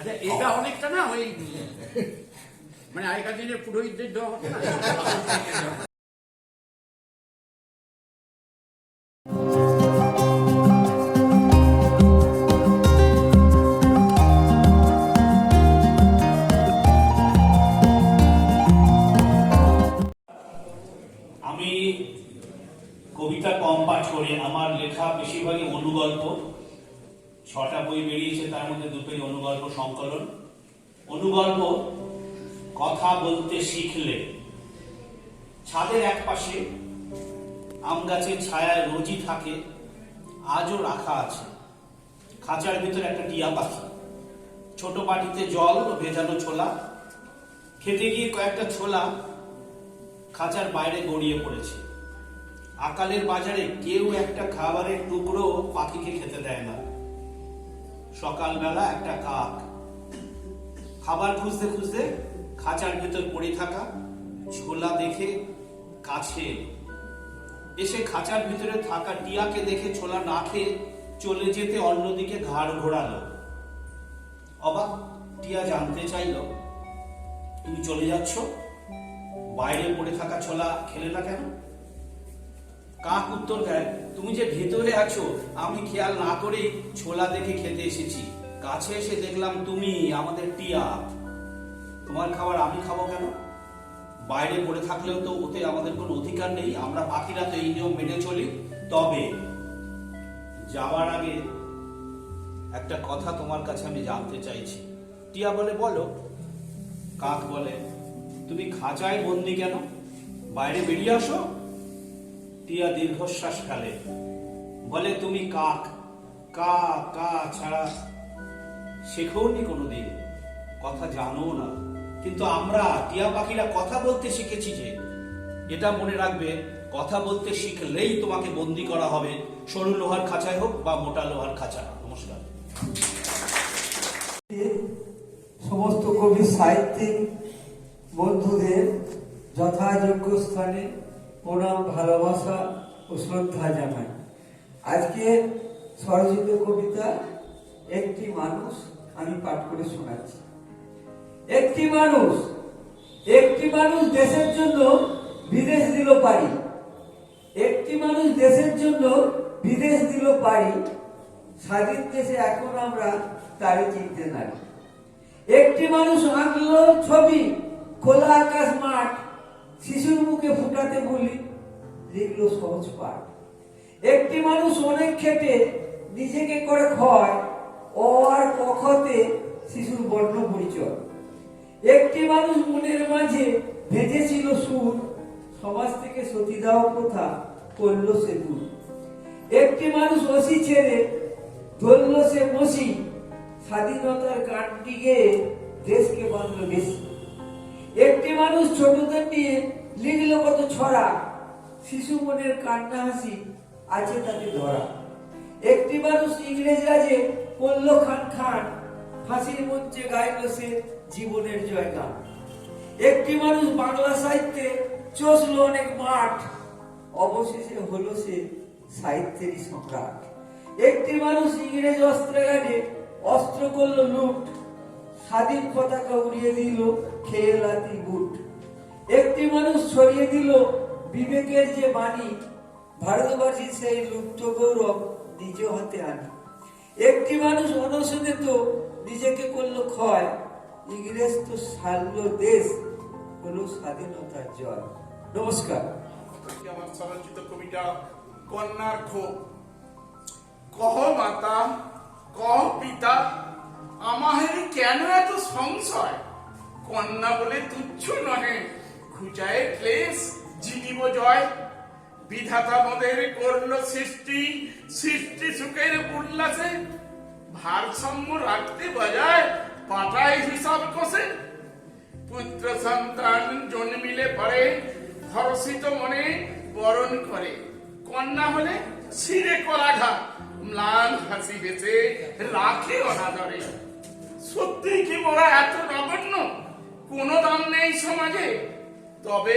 আচ্ছা এটা অনেকটা না ওই মানে আগেকার দিনে পুরোহিতদের দেওয়া হতো না? রাখা আছে। খাঁচার ভিতরে একটা টিয়া পাখি। ছোট বাটিতে জল ও ভেজানো ছোলা। খেতে গিয়ে কয়েকটা ছোলা খাঁচার বাইরে গড়িয়ে পড়েছে। আকালের বাজারে কেউ একটা খাবারের টুকরো পাখিকে খেতে দেয় না। সকালবেলা একটা কাক। খাবার খুঁজতে খুঁজতে খাঁচার ভেতর পড়ে থাকা ছোলা দেখে কাছে এলো। এসে খাঁচার ভিতরে থাকা টিয়াকে দেখে ছোলা না খেয়ে চলে যেতে অন্যদিকে ঘাড় ঘোরালো। অবাক, টিয়া জানতে চাইলো, তুমি চলে যাচ্ছ? বাইরে পড়ে থাকা ছোলা খেলে না কেন? কাক উত্তর দেয়, তুমি যে ভেতরে আছো, আমি খেয়াল না করে ছোলা দেখে খেতে এসেছি। কাছে এসে দেখলাম তুমি, আমাদের টিয়া। তোমার খাবার আমি খাব কেন? বাইরে পড়ে থাকলেও তো ওতে আমাদের কোনো অধিকার নেই, আমরা পাখিরা তো এই নিয়ম মেনে চলি। তবে যাওয়ার আগে একটা কথা তোমার কাছে আমি জানতে চাইছি। টিয়া বলে, বলো। কাক বলে, তুমি খাঁচায় বন্দি কেন? বাইরে বেরিয়ে আসো। টিয়া দীর্ঘশ্বাস ফেলে। বলে, তুমি কাক। কা কা ছাড়া শেখোনি কোনোদিন। কথা জানো না। কিন্তু আমরা টিয়া পাখিরা কথা বলতে শিখেছি যে, এটা মনে রাখবে, কথা বলতে শিখলেই তোমাকে বন্দি করা হবে, সরু লোহার খাঁচায় হোক বা মোটা লোহার খাঁচা। নমস্কার। সমস্ত কবি সাহিত্যিক বন্ধুদের যথাযোগ্য স্থানে প্রণাম, ভালোবাসা ও শ্রদ্ধা জানাই। আজকে স্বরচিত কবিতা, একটি মানুষ আমি পাঠ করে শোনাচ্ছি। একটি মানুষ একটি মানুষ দেশের জন্য বিদেশ দিল পারি। একটি মানুষ দেশের জন্য বিদেশ দিল পারি, স্বাধীন দেশে এখন আমরা তারই চিনতে নারি একটি মানুষ আঁকলো ছবি, খোলা আকাশ মাঠ, শিশুর মুখে ফুটাতে বলি, লিখলো সহজ পাঠ। একটি মানুষ অনেক খেটে, নিজেকে করে ক্ষয় ও আর কখতে শিশুর বর্ণ পরিচয়। একটি মানুষ মনের মাঝে ভেজেছিল সুর, সমাজ থেকে সতীদাহ প্রথা করল সে দূর একটি মানুষ অসি ছেড়ে ধরল সে মসি স্বাধীনতার গানটি গেয়ে দেশকে বাঁধলো বেশি একটি মানুষ ছোটদের নিয়ে লিখলো কত ছড়া, শিশু মনের কান্না হাসি আছে তাতে ধরা। একটি মানুষ ইংরেজ রাজে করল খান খান। ফাঁসির মঞ্চে গাইলো সে জীবনের জয়গান একটি মানুষ বাংলা সাহিত্যে চষলো অনেক মাঠ। অবশেষে হলো সে সাহিত্যেরই সম্রাট। একটি মানুষ ইংরেজ অস্ত্রাগারে অস্ত্র করল লুট। স্বাধীন পতাকা উড়িয়ে দিল খেয়ে লাতি বুট একটি মানুষ ছড়িয়ে দিল বিবেকের যে বাণী ভারতবাসী সেই লুপ্ত গৌরব নিজ হাতে আনি। একটি মানুষ অনশনে তো নিজেকে করল ক্ষয়। ইংরেজ তো সারলো দেশ হলো স্বাধীনতার জয়। নমস্কার। আমার কবিতা কন্যার ক্ষোভ কহ মাতা, কহ পিতা, আমাহের কেন এত সংশয়? কন্যা বলে তুচ্ছ নহে খুচায় ক্লেশ, জিনিব জয়। বিধাতা মদের করল সৃষ্টি সৃষ্টি সুখের উল্লাসে ভারসাম্য রাখতে বজায় পাঠায় হিসাব কষে পুত্র সন্তান জন্মিলে পরে হর্ষিত মনে বরণ করে। কন্যা হলে শিরে কলাঘাত, ম্লান হাসি বেঁচে রাখে অনাদরে। সত্যি কি মোরা এত নগণ্য? কোনো দাম নেই সমাজে। তবে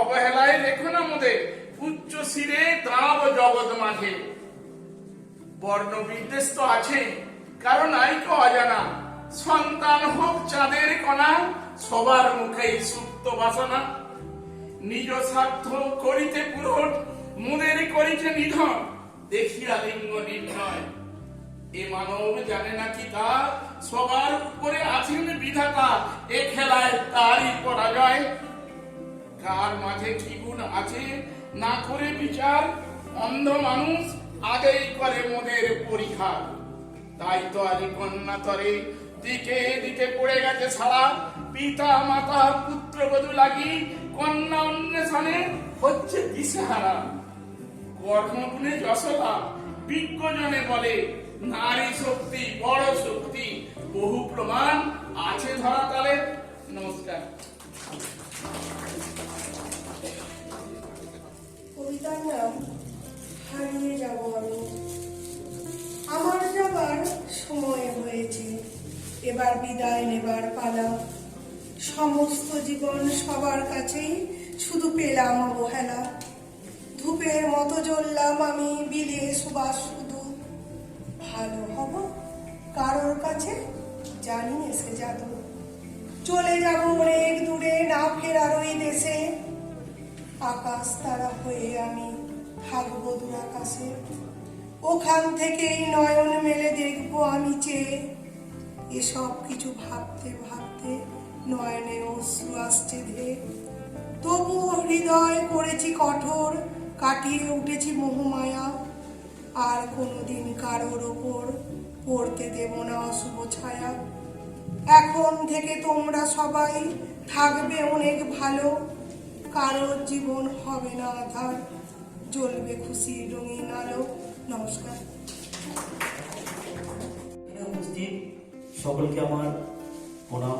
অবহেলায় রেখো না মোদের, উচ্চ শিরে দাঁড়াবো জগৎ মাঝে বর্ণ বিদ্বেষ তো আছে কারণ আইকে অজানা। সন্তান হোক চাঁদের কণা, সবার মুখেই সুপ্ত বাসনা। নিজ স্বার্থ করিতে পূরণ মুদের করিতে নিধন, দেখিয়া লিঙ্গ নির্ণয়। এ মানব জানে না কি তা, সবার উপরে আছেন বিধাতা, এ খেলায় তারই পরাজয়। কার মাঝে কি গুণ আছে, না করে বিচার, অন্ধ মানুষ আগেই করে মোদের পরীক্ষা তাই তো আজ কন্যা তরে দিকে দিকে পড়ে গেছে সারা। পিতা, মাতা, পুত্র, বধূ লাগি কন্যা অন্বেষণে হচ্ছে দিশেহারা। কর্মগুণে যশোদা, বিজ্ঞজনে বলে, নারী শক্তি, বড় শক্তি, বহু প্রমাণ আছে ধরাতলে নমস্কার। কবিতার নাম, হারিয়ে যাব আমি। আমার যাবার সময় হয়েছে। এবার বিদায় নেবার পালা। সমস্ত জীবন সবার কাছেই শুধু পেলাম অবহেলা। ধূপের মতো জ্বললাম আমি বিলে সুবাস শুধু। ভালো হব কারোর কাছে জানি এসে যাদু চলে যাব অনেক দূরে না ফেরার ওই দেশে। আকাশ তারা হয়ে আমি থাকব আকাশে ওখান থেকেই নয়ন মেলে দেখব আমি চেয়ে। এসব কিছু ভাবতে ভাবতে নয়নে অশ্রু আসছে ধে তবুও হৃদয় করেছি কঠোর, কাটিয়ে উঠেছি মোহমায়া। আর কোনোদিন কারোর ওপর পড়তে দেব না অশুভ ছায়া। এখন থেকে তোমরা সবাই থাকবে অনেক ভালো। কারোর জীবন হবে না আধার, জ্বলবে খুশির রঙিন আলো। নমস্কার। উপস্থিত সকলকে আমার প্রণাম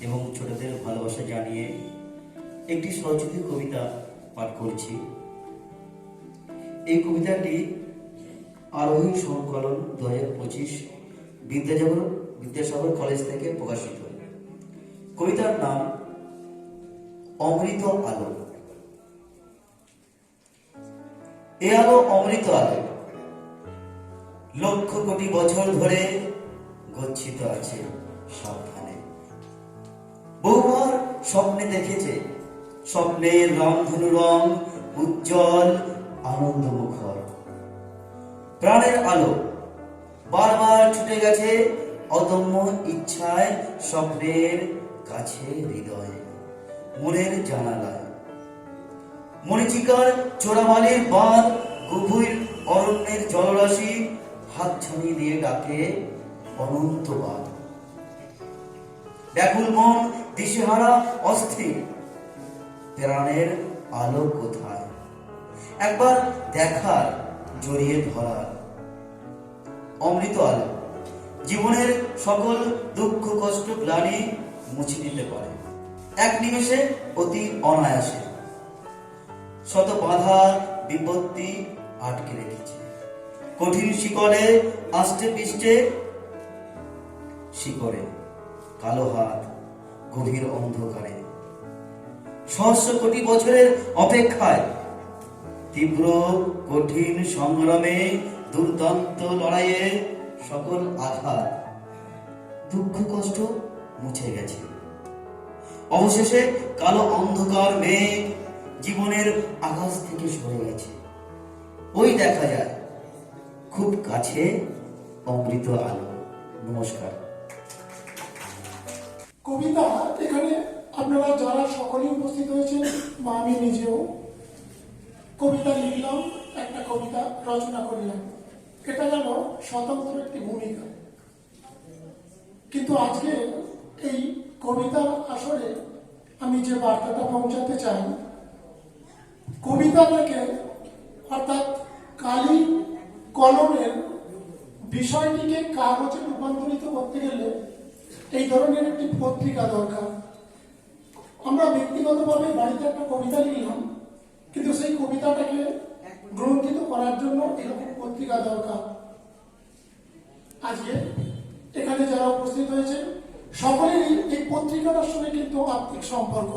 এবং ছোটদের ভালোবাসা জানিয়ে একটি সরস্বতী কবিতা পাঠ করছি। এই কবিতাটি আরোহী সংকলন দু হাজার পঁচিশ বিদ্যাসাগর বিদ্যাসাগর কলেজ থেকে প্রকাশিত। কবিতার নাম অমৃত আলো। এ আলো অমৃত আলো। লক্ষ কোটি বছর ধরে গচ্ছিত আছে সাবধানে। বহুবার স্বপ্নে দেখেছে স্বপ্নের রংধনু রং, উজ্জ্বল আনন্দ মুখর প্রাণের আলো বারবার ছুটে গেছে অদম্য ইচ্ছায় স্বপ্নের কাছে হৃদয়ে, মনের জানালায়। মরিচিকার চোরামালির বাঁধ গভীর অরণ্যের জলরাশি হাতছানি দিয়ে ডাকে অনন্তবাদ। ব্যাকুল মন, দিশেহারা, অস্থির। প্রাণের আলো কোথায়? একবার দেখার জড়িয়ে ধরার। অমৃত আলো জীবনের সকল দুঃখ, কষ্ট, গ্লানি মুছে দিতে পারে। এক নিমেষে অতি অনায়াসে। শত বাধা, বিপত্তি আটকে রেখেছে। কঠিন শিকলে আষ্টে পিষ্টে শিকড়ে, কালো হাত, গভীর অন্ধকারে। সহস্র কোটি বছরের অপেক্ষায় তীব্র, কঠিন সংগ্রামে দুর্দান্ত লড়াইয়ে সকল আঘাত, দুঃখ, কষ্ট মুছে গেছে। অবশেষে কালো অন্ধকার মেঘ জীবনের আকাশ থেকে সরে গেছে। ওই দেখা যায় খুব কাছে অমৃত আলো। নমস্কার। কবিতা এখানে আপনারা যারা সকলেই উপস্থিত হয়েছেন, বা আমি নিজেও, কবিতা লিখলাম, একটা কবিতা রচনা করলাম। এটা যেন স্বতন্ত্র একটি ভূমিকা। কিন্তু আজকে এই কবিতার আসরে আমি যে বার্তাটা পৌঁছাতে চাই কবিতাটাকে অর্থাৎ কালি কলমের বিষয়টিকে কাগজে রূপান্তরিত করতে গেলে এই ধরনের একটি পত্রিকা দরকার। আমরা ব্যক্তিগতভাবে বাড়িতে একটা কবিতা লিখলাম, কিন্তু সেই কবিতাটাকে গ্রন্থিত করার জন্য এরকম পত্রিকা দরকার। আজকে এখানে যারা উপস্থিত হয়েছে, সকলেরই এই পত্রিকাটার সঙ্গে কিন্তু আর্থিক সম্পর্ক।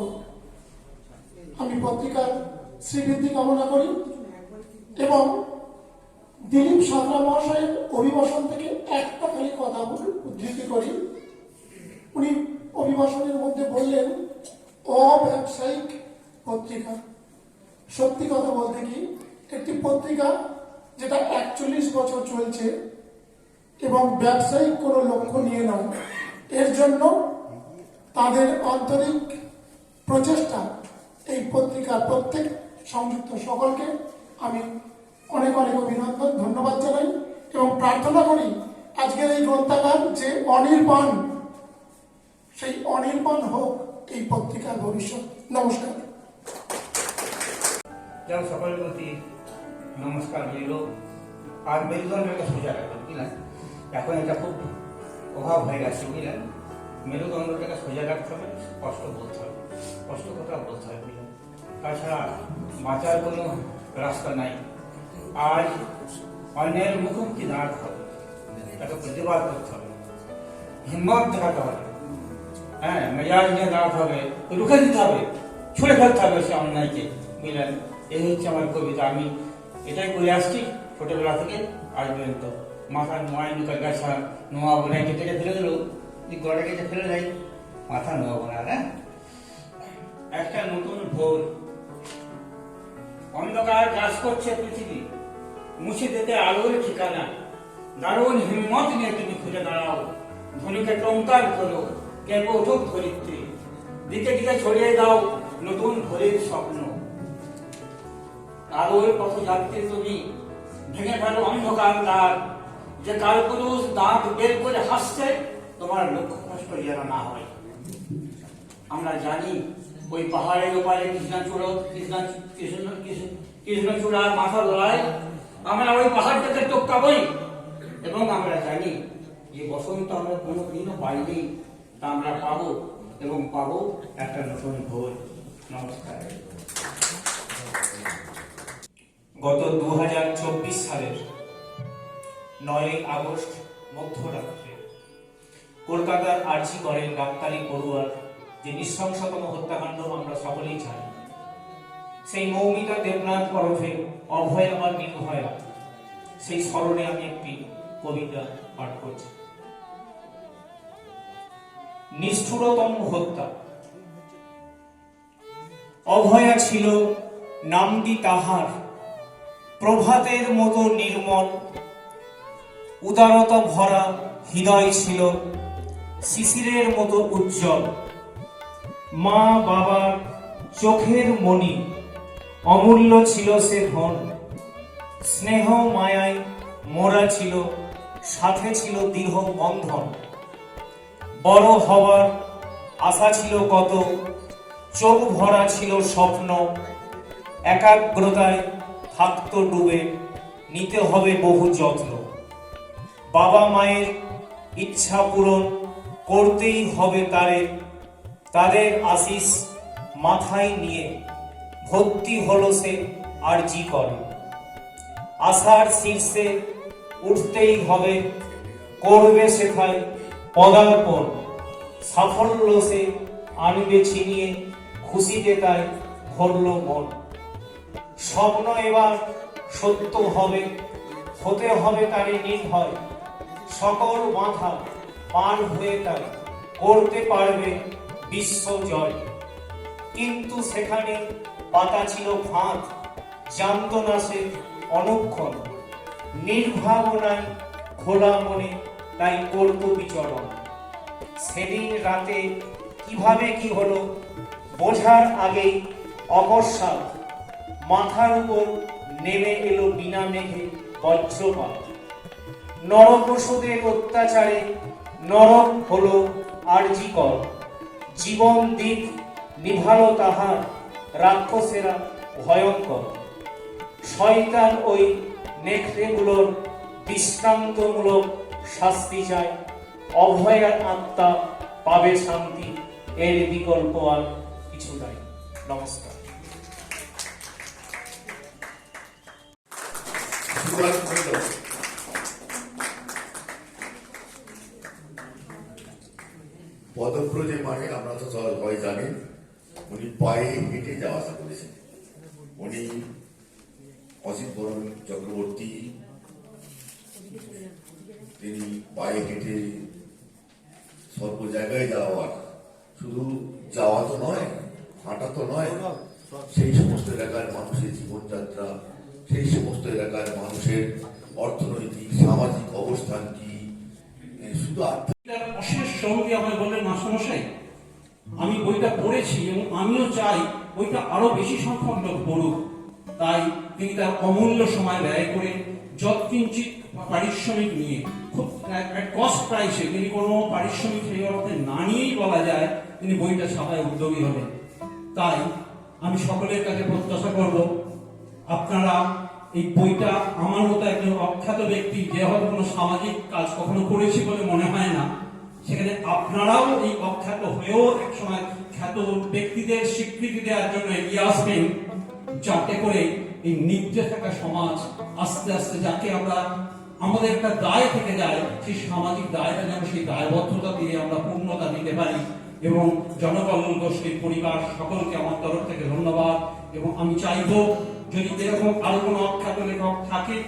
আমি পত্রিকার শ্রীবৃদ্ধি কামনা করি এবং দিলীপ সাঁতরা মহাশয়ের অভিবাসন থেকে একটা খালি কথা উদ্ধৃতি করি। অভিবাসনের মধ্যে বললেন, অব্যবসায়িক পত্রিকা। সত্যি কথা বলতে কি, একটি পত্রিকা যেটা একচল্লিশ বছর চলছে এবং ব্যবসায়িক কোনো লক্ষ্য নিয়ে নয়, এর জন্য তাদের আন্তরিক প্রচেষ্টা এই পত্রিকার প্রত্যেক সংযুক্ত সকলকে আমি অনেক অনেক অভিনন্দন, ধন্যবাদ জানাই এবং প্রার্থনা করি আজকের এই গ্রন্থাগার যে অনির্বাণ সেই অনির্বাণ হোক এই পত্রিকার ভবিষ্যৎ। নমস্কার। যাও সকলের প্রতি নমস্কার রইল আর মেরুদণ্ডটাকে সোজা রাখবেন বুঝলেন? এখন এটা খুব অভাব হয়ে গেছে, বুঝলেন? মেরুদণ্ডটাকে সোজা রাখতে হবে, স্পষ্ট বলতে হবে, স্পষ্ট কথা বলতে হবে, বুঝলেন? তাছাড়া বাঁচার কোনো রাস্তা নাই। আজ অন্যের মুখোমুখি দাঁড়াতে হবে, তাকে প্রতিবাদ করতে হবে, হিম্মত দেখাতে হবে। হ্যাঁ মেজাজ নিয়ে দাঁড়াতে হবে, রুখে দিতে হবে, ছুঁড়ে ফেলতে হবে সে অন্যায়কে, বুঝলেন? এই হচ্ছে আমার কবিতা, আমি এটাই করে আসছি, ছোটবেলা থেকে আজ পর্যন্ত। মাথার নোয়ায় নুকা গাছা, নোয়া বোনায় কেটে ফেলে দিল তুই গড়ে কেটে ফেলে দেয়, মাথা নোয়া বোনা হ্যাঁ? একটা নতুন ভোর। অন্ধকার গ্রাস করছে পৃথিবী, মুছে দিতে আলোর ঠিকানা। দারুণ হিম্মত নিয়ে তুমি খুঁজে দাঁড়াও, ধনীকে টঙ্কার করো কেঁপে উঠুক ধরিত্রী। দিকে দিকে ছড়িয়ে দাও নতুন ভোরের স্বপ্ন। আলোর পথ যাত্রী তুমি, ভেঙে ফেলো অন্ধকার দ্বার, যে কালপুরুষ দাঁত বের করে হাসছে, তোমার লক্ষ্য কষ্ট যেন না হয়। আমরা জানি ওই পাহাড়ের ওপারে কৃষ্ণাচূড়, কৃষ্ণা, কৃষ্ণ, কৃষ্ণ- কৃষ্ণচূড়ার মাথা দোলায় আমরা ওই পাহাড়টাকে টপকাবই। এবং আমরা জানি যে বসন্ত আমরা কোনোদিনও পাইনি। আমরা পাবো এবং পাব একটা নতুন ভোর নমস্কার। গত দু সালের নয় আগস্ট মধ্যরাত্রে কলকাতার আর্জি করেন ডাক্তারি পড়ুয়ার যে নৃশংসতম হত্যাকাণ্ড আমরা সকলেই জানি, সেই মৌমিতা দেবনাথ ওরফে অভয় আমার নির্ভয়া সেই স্মরণে আমি একটি কবিতা পাঠ করছি। নিষ্ঠুরতম হত্যা। অভয়া ছিল নামটি তাহার। প্রভাতের মতো নির্মল, উদারতা ভরা হৃদয় ছিল, শিশিরের মতো উজ্জ্বল। মা বাবার চোখের মণি, অমূল্য ছিল সে ধন। স্নেহ মায়ায় মোরা ছিল, সাথে ছিল দৃঢ় বন্ধন। বড় হওয়ার আশা ছিল কত, চোখ ভরা ছিল স্বপ্ন, একাগ্রতায় থাকতো ডুবে, নিতে হবে বহু যত্ন। বাবা মায়ের ইচ্ছা পূরণ করতেই হবে তারে, তাদের আশিস মাথায় নিয়ে ভর্তি হলো সে আরজি করে। আশার শীর্ষে উঠতেই হবে, করবে সেখায় পদার্পণ। সাফল্য সে আনবে ছিনিয়ে খুশিতে তাই ভরল মন। স্বপ্ন এবার সত্য হবে, হতে হবে তারে নির্ভয়। সকল মাথা পার হয়ে তাই করতে পারবে বিশ্ব জয়। কিন্তু সেখানে পাতা ছিল ফাঁদ, জানত না সে অনুক্ষণ। নির্ভাবনায় খোলা মনে তাই করত বিচরণ। সেদিন রাতে কীভাবে কি হলো, বোঝার আগেই অকস্মাৎ মাথার উপর নেমে এলো বিনা মেঘে বজ্রপাত। নরপশুদের অত্যাচারে নরক হলো আর্জিকর জীবন দিক নিভালো তাহার রাক্ষসেরা ভয়ঙ্কর। শয়তান ওই নেকড়েগুলোর দৃষ্টান্তমূলক শাস্তি চায়। অভয়ার আত্মা পাবে শান্তি, এর বিকল্প আর কিছু নাই। নমস্কার। পদব্রজে মানে আমরা তো সবাই জানেন উনি পায়ে হেঁটে যাওয়া আসা করেছেন। উনি অসিত বরণ চক্রবর্তী তিনি পায়ে হেঁটে সর্ব জায়গায় যাওয়ার। শুধু যাওয়া তো নয়, হাঁটা তো নয়, সেই সমস্ত এলাকার মানুষের জীবনযাত্রা, সেই সমস্ত এলাকার মানুষের অর্থনৈতিক, সামাজিক অবস্থান কি? শুধু অশেষ সঙ্গে আমায় বললেন মাস্টারমশাই, আমি বইটা পড়েছি এবং আমিও চাই বইটা আরও বেশি সংখ্যক লোক পড়ুক। তাই তিনি তার অমূল্য সময় ব্যয় করে যৎকিঞ্চিত পারিশ্রমিক নিয়ে। খুব কস্ট প্রাইসে তিনি কোনো পারিশ্রমিক সেই অর্থে না নিয়েই বলা যায়, তিনি বইটা ছাপায় উদ্যোগী হলেন তাই আমি সকলের কাছে প্রত্যাশা করব, আপনারা এই বইটা আমার মতো একজন অখ্যাত ব্যক্তি, যে হয়তো কোনো সামাজিক কাজ কখনো করেছি বলে মনে হয় না, সেখানে আপনারাও এই অখ্যাত হয়েও একসময় খ্যাত ব্যক্তিদের স্বীকৃতি দেওয়ার জন্য এগিয়ে আসবেন, যাতে করে এই নিত্যে থাকা সমাজ আস্তে আস্তে যাকে আমরা আমাদের একটা দায় থেকে যায়, সেই সামাজিক দায়টা যেন সেই দায়বদ্ধতা দিয়ে আমরা পূর্ণতা দিতে পারি। এবং জনকল্যাণ গোষ্ঠীর পরিবার সকলকে আমার তরফ থেকে ধন্যবাদ। এবং আমি চাইব, যদি এরকম আরও কোনো অখ্যাত লেখক থাকে,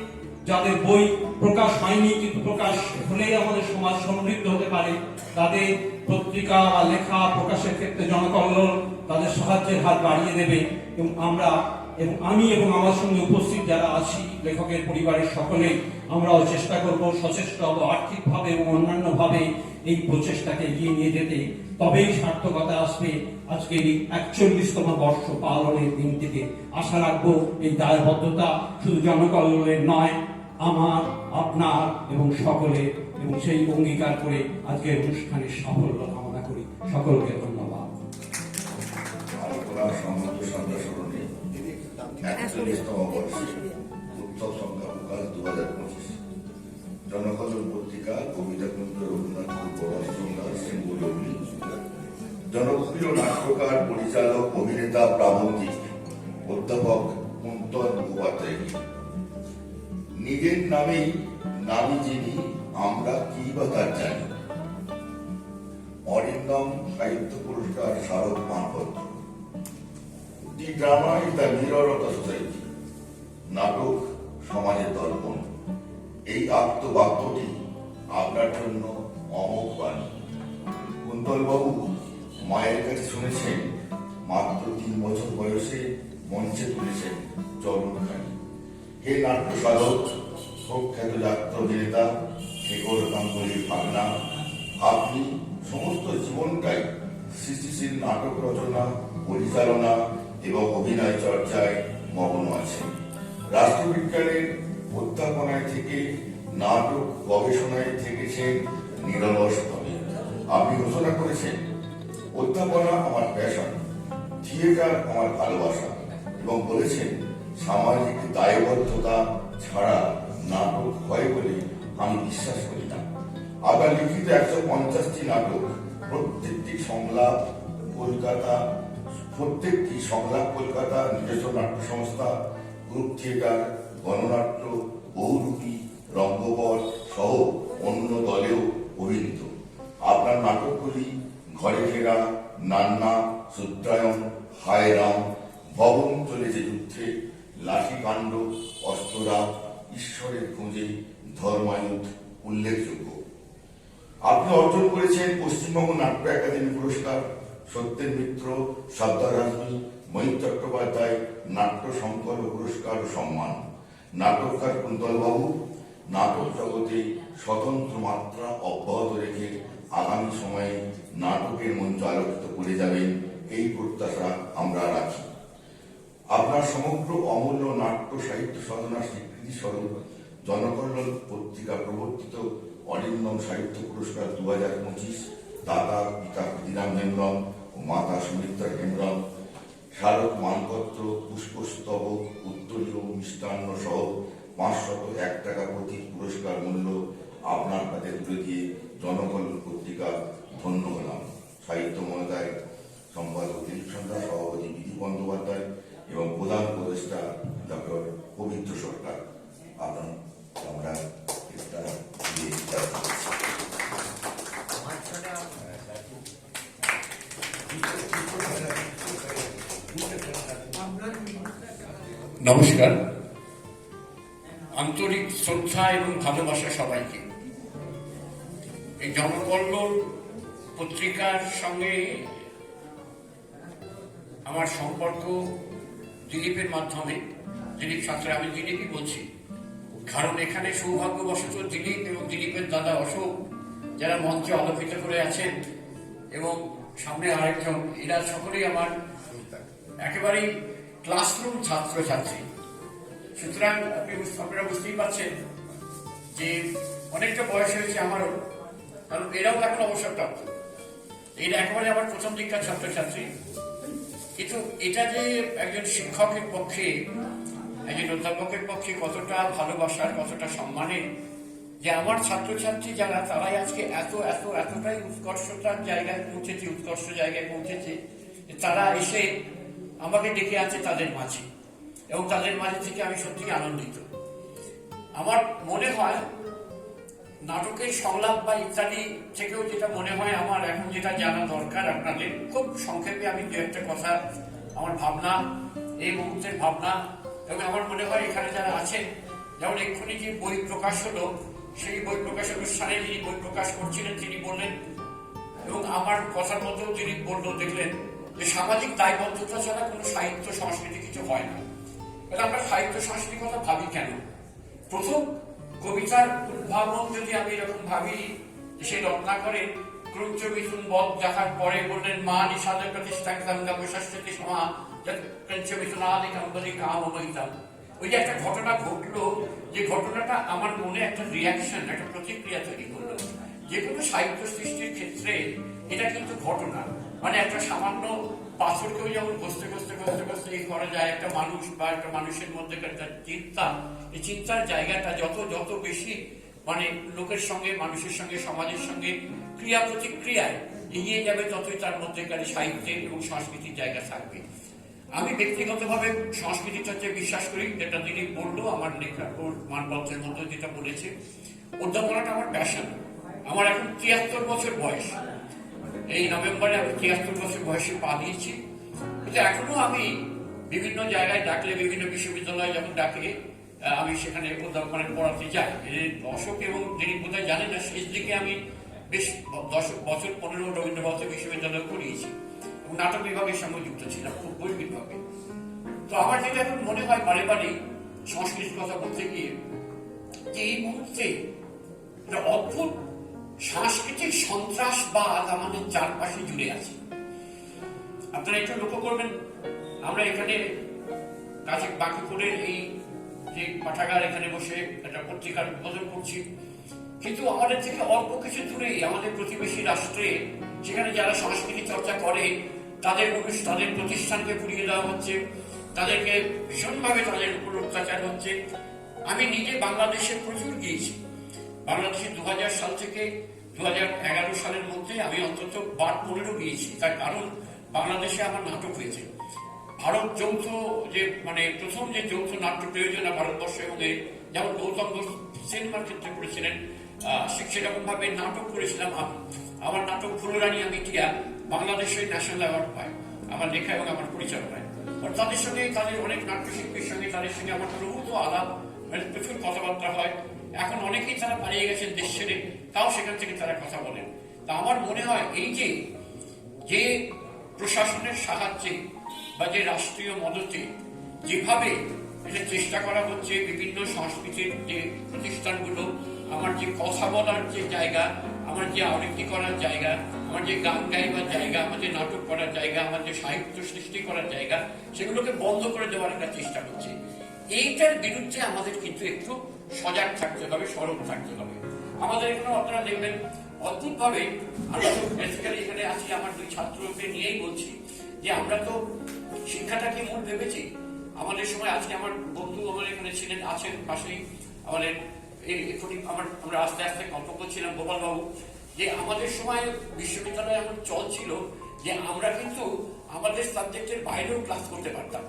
যাদের বই প্রকাশ হয়নি কিন্তু প্রকাশ হলেই আমাদের সমাজ সমৃদ্ধ হতে পারে, তাদের পত্রিকা বা লেখা প্রকাশের ক্ষেত্রে জনকল্যাণ তাদের সাহায্যের হাত বাড়িয়ে দেবে। এবং আমরা এবং আমি এবং আমার সঙ্গে উপস্থিত যারা আছি, লেখকের পরিবারের সকলে, আমরাও চেষ্টা করব সচেষ্ট হব আর্থিকভাবে এবং অন্যান্যভাবে এই প্রচেষ্টাকে এগিয়ে নিয়ে যেতে। তবেই সার্থকতা আসবে আজকের এই একচল্লিশতম বর্ষ পালনের দিনটিতে। আশা রাখব এই দায়বদ্ধতা শুধু জনকল্যাণের নয়, আমার, আপনার এবং সকলে এবং সেই অঙ্গীকার করে আজকের অনুষ্ঠানের সাফল্য কামনা করি। সকলকে ধন্যবাদ আলোচনা সম্মত সন্ধ্যা স্মরণে একচল্লিশতম বর্ষে উৎসব সংখ্যা প্রকাশ দু হাজার পঁচিশ। জনকল্যাণ পত্রিকা কবিতা কুঞ্জ রঘুনাথ জনপ্রিয় নাট্যকার পরিচালক অভিনেতা প্রাবন্ধিক অধ্যাপক কুন্তন মুখোপাধ্যায় নিজের নামেই নামি যিনি আমরা কি বা তার জানি? অরিন্দম সাহিত্য পুরস্কার স্মারক মানপত্র the drama is the mirror of the society, নাটক, সমাজের দর্পণ। এই আত্মবাক্যটি আপনার জন্য অমোঘ বাণী। কুন্তলবাবু মায়ের কাছে শুনেছেন, মাত্র তিন বছর বয়সে মঞ্চে তুলেছেন চরণখানি। হে নাট্য সাধক প্রখ্যাত যাত্রা অভিনেতা শেখর গাঙ্গুলির ভাবনা, আপনি সমস্ত জীবনটাই সৃষ্টিশীল নাটক রচনা, পরিচালনা এবং অভিনয় চর্চায় মগ্ন আছেন। রাষ্ট্রবিজ্ঞানের অধ্যাপনায় থেকে, নাটক গবেষণায় থেকেছেন নিরলসভাবে আপনি ঘোষণা করেছেন অধ্যাপনা আমার প্যাশন থিয়েটার আমার ভালোবাসা এবং বলেছেন, সামাজিক দায়বদ্ধতা ছাড়া নাটক হয় বলে আমি বিশ্বাস করি না। আপনার লিখিত একশো পঞ্চাশটি নাটক, প্রত্যেকটি সংলাপ, কলকাতা প্রত্যেকটি সংলাপ কলকাতা নিজস্ব নাট্য সংস্থা গ্রুপ থিয়েটার গণনাট্য, বহুরূপী রঙ্গবল সহ অন্য দলেও অভিনীত। আপনার নাটকগুলি ঘরে ফেরা, নান্না, সূত্রায়ণ, হায়রাম, ভবন চলেছে যুদ্ধে, লাঠি লাঠিকাণ্ড অস্ত্ররা, ঈশ্বরের খোঁজে ধর্মায়ুধ উল্লেখযোগ্য। আপনি অর্জন করেছেন পশ্চিমবঙ্গ নাট্য একাডেমি পুরস্কার। সত্যেন মিত্র সর্দার আজমি মহিত চট্টোপাধ্যায় নাট্য সংকল্প পুরস্কার সম্মান। নাটককার কুন্তলবাবু, নাটক জগতে স্বতন্ত্র মাত্রা অব্যাহত রেখে আগামী সময়ে নাটকের মঞ্চ আলোকিত করে যাবেন এই প্রত্যাশা আমরা রাখি। আপনার সমগ্র অমূল্য নাট্য সাহিত্য সাধনার স্বীকৃতি স্বরূপ জনকল্যাণ পত্রিকা প্রবর্তিত অরিন্দম সাহিত্য পুরস্কার দু হাজার পঁচিশ দাদা পিতা ক্ষুদিরাম হেমব্রম মাতা সুমিত্রা হেমব্রম স্মারক মানপত্র, পুষ্পস্তবক, উত্তরীয় মিষ্টান্ন সহ পাঁচশত এক টাকা প্রতি পুরস্কার মূল্য আপনার হাতে তুলে দিয়ে জনকল্যাণ পত্রিকা ধন্য হলাম। সাহিত্য মহোদয়, সম্পাদক দিলীপ সন্ধ্যা, সভাপতি বিধি বন্দ্যোপাধ্যায় এবং প্রধান উপদেষ্টা ডক্টর পবিত্র সরকার। আপনার আমরা একটা দিয়ে যাচ্ছি। নমস্কার। আন্তরিক শ্রদ্ধা এবং ভালোবাসা সবাইকে। এই জনকল্লোল পত্রিকার সঙ্গে আমার সম্পর্ক দিলীপের মাধ্যমে, দিলীপ শাস্ত্রী আমি দিলীপই বলছি। কারণ এখানে সৌভাগ্যবশত দিলীপ এবং দিলীপের দাদা অশোক, যারা মঞ্চে আলোকিত করে আছেন এবং সামনে আরেকজন, এরা সকলেই আমার একেবারেই ক্লাসরুম ছাত্রছাত্রী। সুতরাং আপনি আপনারা বুঝতেই পারছেন যে অনেকটা বয়স হয়েছে আমারও, কারণ এরাও এখন অবসরপ্রাপ্ত। এরা একেবারে আমার প্রথম দীক্ষার ছাত্রছাত্রী। কিন্তু এটা যে একজন শিক্ষকের পক্ষে, একজন অধ্যাপকের পক্ষে কতটা ভালোবাসার, কতটা সম্মানের, যে আমার ছাত্রছাত্রী যারা, তারাই আজকে এত এত, এতটাই উৎকর্ষতার জায়গায় পৌঁছেছে, উৎকর্ষ জায়গায় পৌঁছেছে তারা এসে আমাকে ডেকে আছে তাদের মাঝে। এবং তাদের মাঝে থেকে আমি সত্যি আনন্দিত। আমার মনে হয় নাটকের সংলাপ বা ইত্যাদি থেকেও যেটা মনে হয় আমার এখন যেটা জানা দরকার আপনাদের, খুব সংক্ষেপে আমি দু একটা কথা, আমার ভাবনা, এই মুহূর্তের ভাবনা, এবং আমার মনে হয় এখানে যারা আছেন, যেমন এক্ষুনি যে বই প্রকাশ হলো, সেই বই প্রকাশ অনুষ্ঠানে যিনি বই প্রকাশ করছিলেন, তিনি বললেন, এবং আমার কথার মধ্যেও তিনি বলল, দেখলেন যে সামাজিক দায়বদ্ধতা ছাড়া কোনো সাহিত্য, সংস্কৃতি কিছু হয় না। তাহলে আমরা সাহিত্য, সংস্কৃতির কথা ভাবি কেন? প্রথম, কবিতার উদ্ভাবন যদি আমি এরকম ভাবি সে রত্নাকরে ক্রুঞ্চ মিথুন বধ দেখার পরে বললেন, মা নিষাদ প্রতিষ্ঠা গঙ্গা বৈশাস্তি সমা ক্রুঞ্চ মিথুনাদি কম্বলি কাম ওই যে একটা ঘটনা ঘটলো, যে ঘটনাটা আমার মনে একটা রিয়াকশন একটা প্রতিক্রিয়া তৈরি করল। যে কোনো সাহিত্য সৃষ্টির ক্ষেত্রে এটা কিন্তু ঘটনা। মানে একটা সামান্য পাথরকেও যেমন ঘষতে ঘষতে ঘষতে ঘষতে এই করা যায়, একটা মানুষ বা একটা মানুষের মধ্যে একটা চিন্তা, এই চিন্তার জায়গাটা যত যত বেশি মানে লোকের সঙ্গে, মানুষের সঙ্গে, সমাজের সঙ্গে ক্রিয়া প্রতিক্রিয়ায় এগিয়ে যাবে, ততই তার মধ্যেকার সাহিত্যের এবং সংস্কৃতির জায়গা থাকবে। আমি ব্যক্তিগতভাবে সংস্কৃতি চর্চায় বিশ্বাস করি, যেটা তিনি বলল আমার লেখা, ওর মানপত্রের মধ্যে যেটা বলেছে অধ্যাপনাটা আমার প্যাশন আমার এখন তিয়াত্তর বছর বয়স। এই নভেম্বরে আমি তিয়াত্তর বছর বয়সে পা দিয়েছি। কিন্তু এখনও আমি বিভিন্ন জায়গায় ডাকলে, বিভিন্ন বিশ্ববিদ্যালয়ে যখন ডাকে আমি সেখানে অধ্যাপনা পড়াতে যাই। অশোক এবং যিনি বোধহয় জানেন না, শেষ দিকে আমি বেশ দশ বছর, পনেরো রবীন্দ্রভারতী বিশ্ববিদ্যালয়ে পড়িয়েছি। এবং নাটক বিভাগের সঙ্গে যুক্ত ছিলাম, খুব বই বিভাগে। তো আমার যেটা এখন মনে হয় বারে বারে সংস্কৃতির কথা বলতে গিয়ে, যে এই মুহূর্তে অদ্ভুত সাংস্কৃতিক সন্ত্রাসবাদ আমাদের চারপাশে জুড়ে আছে। আপনারা একটু লক্ষ্য করবেন, আমরা এখানে কাছে বাঁকুড়ের এই যে পাঠাগার এখানে বসে একটা পত্রিকার উদ্বোধন করছি। কিন্তু আমাদের থেকে অল্প কিছু দূরেই আমাদের প্রতিবেশী রাষ্ট্রে, সেখানে যারা সংস্কৃতি চর্চা করে, তাদের তাদের প্রতিষ্ঠানকে পুড়িয়ে দেওয়া হচ্ছে। তাদেরকে ভীষণভাবে তাদের উপর অত্যাচার হচ্ছে। আমি নিজে বাংলাদেশে প্রচুর গিয়েছি। বাংলাদেশে দু সাল থেকে দু হাজার এগারো সালের মধ্যে আমি অন্তত বার পনেরো গিয়েছি। তার কারণ বাংলাদেশে আমার নাটক হয়েছে। ভারত যৌথ যে মানে প্রথম যে যৌথ নাট্য প্রয়োজনা ভারতবর্ষ এবং যেমন গৌতম ঘোষ সিনেমার ক্ষেত্রে করেছিলেন আহ, সেরকম ভাবে নাটক করেছিলাম আমি। আমার নাটক ফুলরানি আমি টিয়া বাংলাদেশের ন্যাশনাল অ্যাওয়ার্ড পায়। আমার লেখা এবং আমার পরিচালনায় তাদের সঙ্গে তাদের অনেক নাট্যশিল্পীর সঙ্গে তাদের সঙ্গে আমার প্রভূত আলাপ মানে প্রচুর কথাবার্তা হয়। এখন অনেকেই তারা পালিয়ে গেছেন দেশ ছেড়ে, তাও সেখান থেকে তারা কথা বলেন। তা আমার মনে হয় এই যে যে প্রশাসনের সাহায্যে বা যে রাষ্ট্রীয় মদতে যেভাবে এটা চেষ্টা করা হচ্ছে, বিভিন্ন সংস্কৃতির যে প্রতিষ্ঠানগুলো, আমার যে কথা বলার যে জায়গা, আমার যে আবৃত্তি করার জায়গা, আমার যে গান গাইবার জায়গা, আমার যে নাটক করার জায়গা, আমার যে সাহিত্য সৃষ্টি করার জায়গা, সেগুলোকে বন্ধ করে দেওয়ার একটা চেষ্টা করছে। এইটার বিরুদ্ধে আমাদের কিন্তু একটু সজাগ থাকতে হবে সরব থাকতে হবে। আমাদের এখানে আপনারা দেখবেন, অদ্ভুতভাবে আমরা তো বেসিক্যালি এখানে আছি, আমার দুই ছাত্রকে নিয়েই বলছি যে আমরা তো শিক্ষাটাকে মূল ভেবেছি? আমাদের সময় আজকে আমার বন্ধু আমার এখানে ছিলেন, আছেন পাশেই, আমাদের এক্ষুনি আমার, আমরা আস্তে আস্তে গল্প করছিলাম গোপাল বাবু যে আমাদের সময় বিশ্ববিদ্যালয়ে এমন চল ছিল যে আমরা কিন্তু আমাদের সাবজেক্টের বাইরেও ক্লাস করতে পারতাম।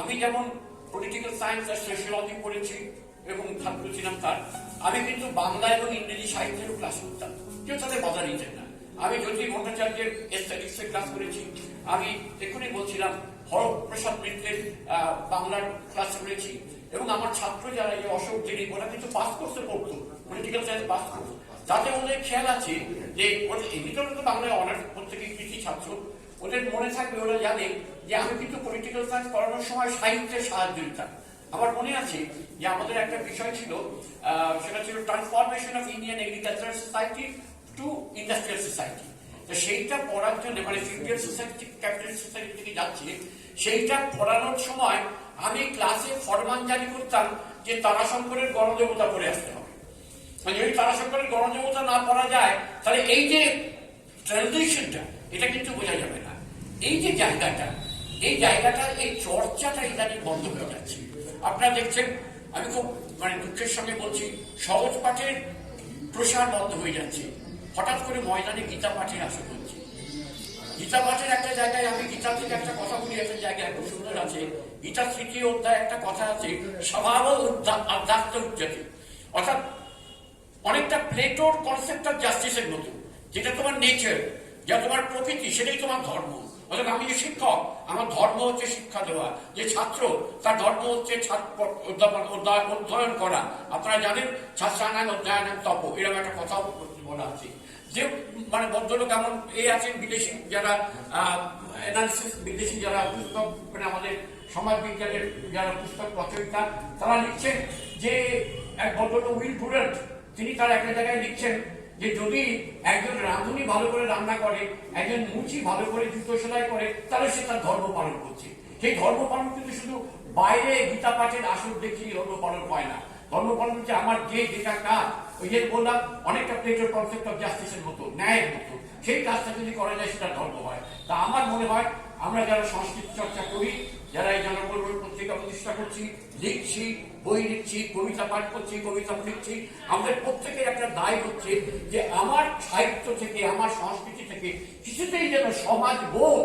আমি যেমন পলিটিক্যাল সায়েন্স আর সোশিয়োলজি পড়েছি এবং ছাত্র ছিলাম তার। আমি কিন্তু বাংলা এবং ইংরেজি সাহিত্যেরও ক্লাস করতাম। কেউ তাদের বাধা নিতেন না। আমি জ্যোতি ভট্টাচার্যের এস্থেটিক্স এর ক্লাস করেছি। আমি এক্ষুনি বলছিলাম, হরপ্রসাদ মিত্রের বাংলার ক্লাস করেছি। এবং আমার ছাত্র যারা, এই অশোক যিনি ওরা কিন্তু পাস করতে পড়তো। পলিটিক্যাল সায়েন্স পাস করতো তাতে ওদের খেয়াল আছে যে, ওদের এমনিতেও তো বাংলায় অনার্স প্রত্যেকে কৃষি ছাত্র। ওদের মনে থাকবে, ওরা জানে যে আমি কিন্তু পলিটিক্যাল সায়েন্স পড়ানোর সময় সাহিত্যের সাহায্য দিতাম আমার মনে আছে যে আমাদের একটা বিষয় ছিল সেটা ছিল transformation of Indian agriculture society to industrial society তো সেইটা পড়ার জন্য মানে ফিউচার সোসাইটি ক্যাপিটাল সোসাইটি থেকে যাচ্ছে, সেইটা পড়ানোর সময় আমি ক্লাসে ফরমান জারি করতাম যে তারাশঙ্করের গণদেবতা পড়ে আসতে হবে। মানে যদি তারাশঙ্করের গণদেবতা না পড়া যায়, তাহলে এই যে ট্রানজিশনটা এটা কিন্তু বোঝা যাবে না। এই যে জায়গাটা, এই জায়গাটা এই চর্চাটা ইদানিং বন্ধ হয়ে যাচ্ছে। আপনারা দেখছেন, আমি খুব মানে দুঃখের সঙ্গে বলছি, সহজ পাঠের প্রসার বন্ধ হয়ে যাচ্ছে। হঠাৎ করে ময়দানে গীতা পাঠের আসর হচ্ছে। গীতা পাঠের একটা জায়গায় আমি গীতা থেকে একটা কথা বলি, একটা জায়গায় খুব সুন্দর আছে। গীতার তৃতীয় অধ্যায় একটা কথা আছে, স্বভাব আধ্যাত্ম উচ্চতে। অর্থাৎ অনেকটা প্লেটোর কনসেপ্ট অফ জাস্টিসের মতো, যেটা তোমার নেচার যা তোমার প্রকৃতি, সেটাই তোমার ধর্ম। অর্থাৎ আমি যে শিক্ষক। আমার ধর্ম হচ্ছে শিক্ষা দেওয়া। যে ছাত্র, তার ধর্ম হচ্ছে অধ্যয়ন করা। আপনারা জানেন ছাত্রাঙ্গান অধ্যয়ন তপ, এরকম একটা কথা বলা আছে। যে মানে ভদ্রলোক এমন এ আছেন বিদেশি, যারা অ্যানালিসিস বিদেশি, যারা পুস্তক মানে আমাদের সমাজ বিজ্ঞানের যারা পুস্তক রচয়িতা, তারা লিখছেন যে, এক ভদ্রলোক, উইল ডুরেন্ট তিনি তার একটা জায়গায় লিখছেন যে যদি একজন রাঁধুনি ভালো করে রান্না করে, একজন মুচি ভালো করে জুতো সেলাই করে, তাহলে সে তার ধর্ম পালন করছে। সেই ধর্ম পালন কিন্তু শুধু বাইরে গীতা পাঠের আসর দেখি ধর্ম পালন হয় না। ধর্ম পালন হচ্ছে আমার যে যেটা কাজ, ওই যে বললাম, অনেকটা প্লেটের কনসেপ্ট অফ জাস্টিসের মতো, ন্যায়ের মতো। সেই কাজটা যদি করা যায়, সেটা ধর্ম হয়। তা আমার মনে হয়, আমরা যারা সংস্কৃতি চর্চা করি যারা এই জনগণ পত্রিকা প্রতিষ্ঠা করছি, লিখছি, বই লিখছি, কবিতা পাঠ করছি, কবিতা লিখছি, আমাদের প্রত্যেকের একটা দায় হচ্ছে যে আমার সাহিত্য থেকে, আমার সংস্কৃতি থেকে কিছুতেই যেন সমাজ বোধ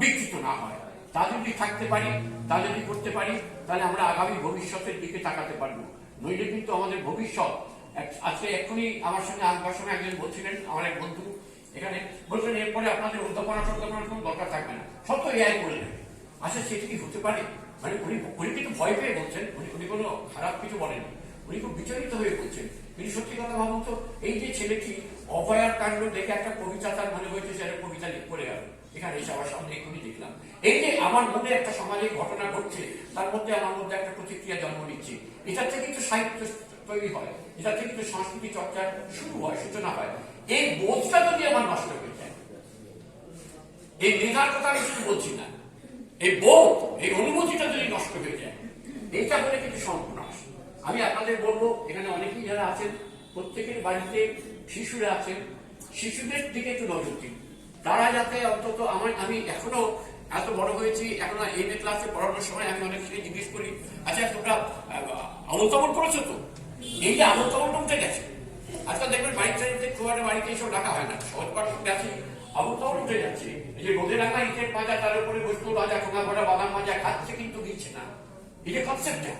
বিকৃত না হয়। তা যদি থাকতে পারি, তা যদি করতে পারি, তাহলে আমরা আগামী ভবিষ্যতের দিকে তাকাতে পারব। নইলে কিন্তু আমাদের ভবিষ্যৎ আজকে এক্ষুনি আমার সঙ্গে আসবার সময় একজন বলছিলেন, আমার এক বন্ধু, এখানে বলছেন, এরপরে আপনাদের উদ্যাপনা সদ্যাপনার কোনো দরকার থাকবে না। সব তো এআই করে আচ্ছা সেটা কি হতে পারে। মানে উনি উনি কিন্তু ভয় পেয়ে বলছেন। উনি উনি কোনো খারাপ কিছু বলেননি। উনি খুব বিচলিত হয়ে বলছেন। কিন্তু সত্যি কথা ভাবুন তো, এই যে ছেলেটি অভয়ার কাণ্ড দেখে একটা কবিতা তার মনে হয়েছে সে একটা কবিতা লিখে পড়ে গেল। এখানে এসে আমার সামনে এক্ষুনি দেখলাম। এই যে আমার মনে একটা সামাজিক ঘটনা ঘটছে, তার মধ্যে আমার মধ্যে একটা প্রতিক্রিয়া জন্ম নিচ্ছে। এটা থেকে কিন্তু সাহিত্য তৈরি হয়। এটা থেকে কিন্তু সংস্কৃতি চর্চা শুরু হয়, সূচনা হয়। এই বোধটা যদি আমার নষ্ট হয়ে যায় এই মেধার কথা আমি শুধু বলছি না এই বোধ, এই অনুভূতিটা যদি নষ্ট হয়ে যায়, এইটা হলে কিন্তু সর্বনাশ। আমি আপনাদের বলব, এখানে অনেকেই যারা আছেন, প্রত্যেকের বাড়িতে শিশুরা আছেন, শিশুদের দিকে একটু নজর দিন। তারা যাতে অন্তত আমার, আমি এখনও এত বড় হয়েছি, এখনও এম এ ক্লাসে পড়ানোর সময় আমি অনেক ছেলে জিজ্ঞেস করি আচ্ছা তোমরা আমলতামন করেছ তো? এই যে আমলতামনটা উঠে গেছে। আজকাল দেখবেন চালিয়ে খুব একটা বাড়িতে এসব ডাকা হয় না, সহজ পাঠ গেছে আমলতামন উঠে যাচ্ছে। যে রোদে রাখা ইটের পাজা তার উপরে বস্তু ভাজা ঠোঙা ভরা বাদাম ভাজা খাচ্ছে কিন্তু দিচ্ছে না। এই যে কনসেপ্টটা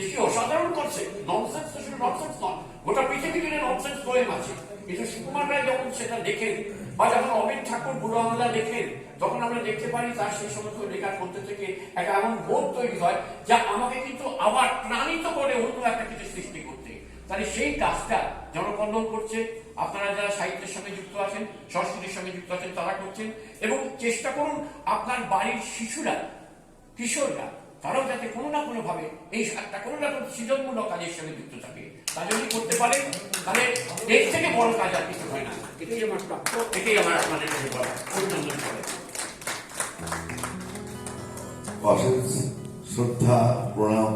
এ কি অসাধারণ কনসেপ্ট ননসেন্স তো শুধু ননসেন্স নয়, গোটা পৃথিবী জুড়ে ননসেন্স বয়ে আছে। কিন্তু সুকুমার রায় যখন সেটা দেখেন বা যখন অমিত ঠাকুর বুড়ো বাংলা দেখেন তখন আমরা দেখতে পারি তার সেই সমস্ত লেখার মধ্যে থেকে একটা এমন বোধ তৈরি হয় যা আমাকে কিন্তু আবার প্রাণিত করে অন্য একটা কিছু সৃষ্টি করতে। তাহলে সেই কাজটা জনকল্যাণ করছে আপনারা যারা সাহিত্যের সঙ্গে যুক্ত আছেন সংস্কৃতির সঙ্গে যুক্ত আছেন তারা করছেন। এবং চেষ্টা করুন আপনার বাড়ির শিশুরা কিশোররা তারাও যাতে কোনো না কোনো ভাবে এই একটা কোনো না কোনো সৃজনমূলক কাজের সঙ্গে যুক্ত থাকে। তা যদি করতে পারে তাহলে এর থেকে বড় কাজ আর কিছু হয় না। এটাই আমার প্রাপ্য। এটাই আমার আপনাদের কাছে বলা অভিনন্দন করে অশেষ শ্রদ্ধা প্রণাম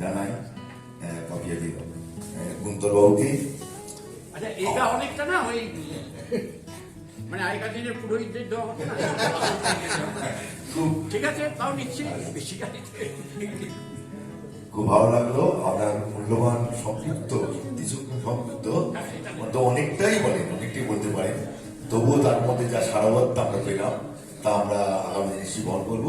জানাই কাপিয়া দিল কুন্তল বাবুকে আচ্ছা এটা অনেকটা না ওই মানে আগেকার দিনের পুরোহিতদের দেওয়া হতো না? ঠিক আছে তাও নিচ্ছি। বেশি খুব ভালো লাগল আপনার মূল্যবান সংক্ষিপ্ত কিছু সংক্ষিপ্ত তো অনেকটাই বলেন অনেকটাই বলতে পারেন। তবুও তার মধ্যে যা সারবত্তা আমরা পেলাম তা আমরা আগামী দিনে বহন করব।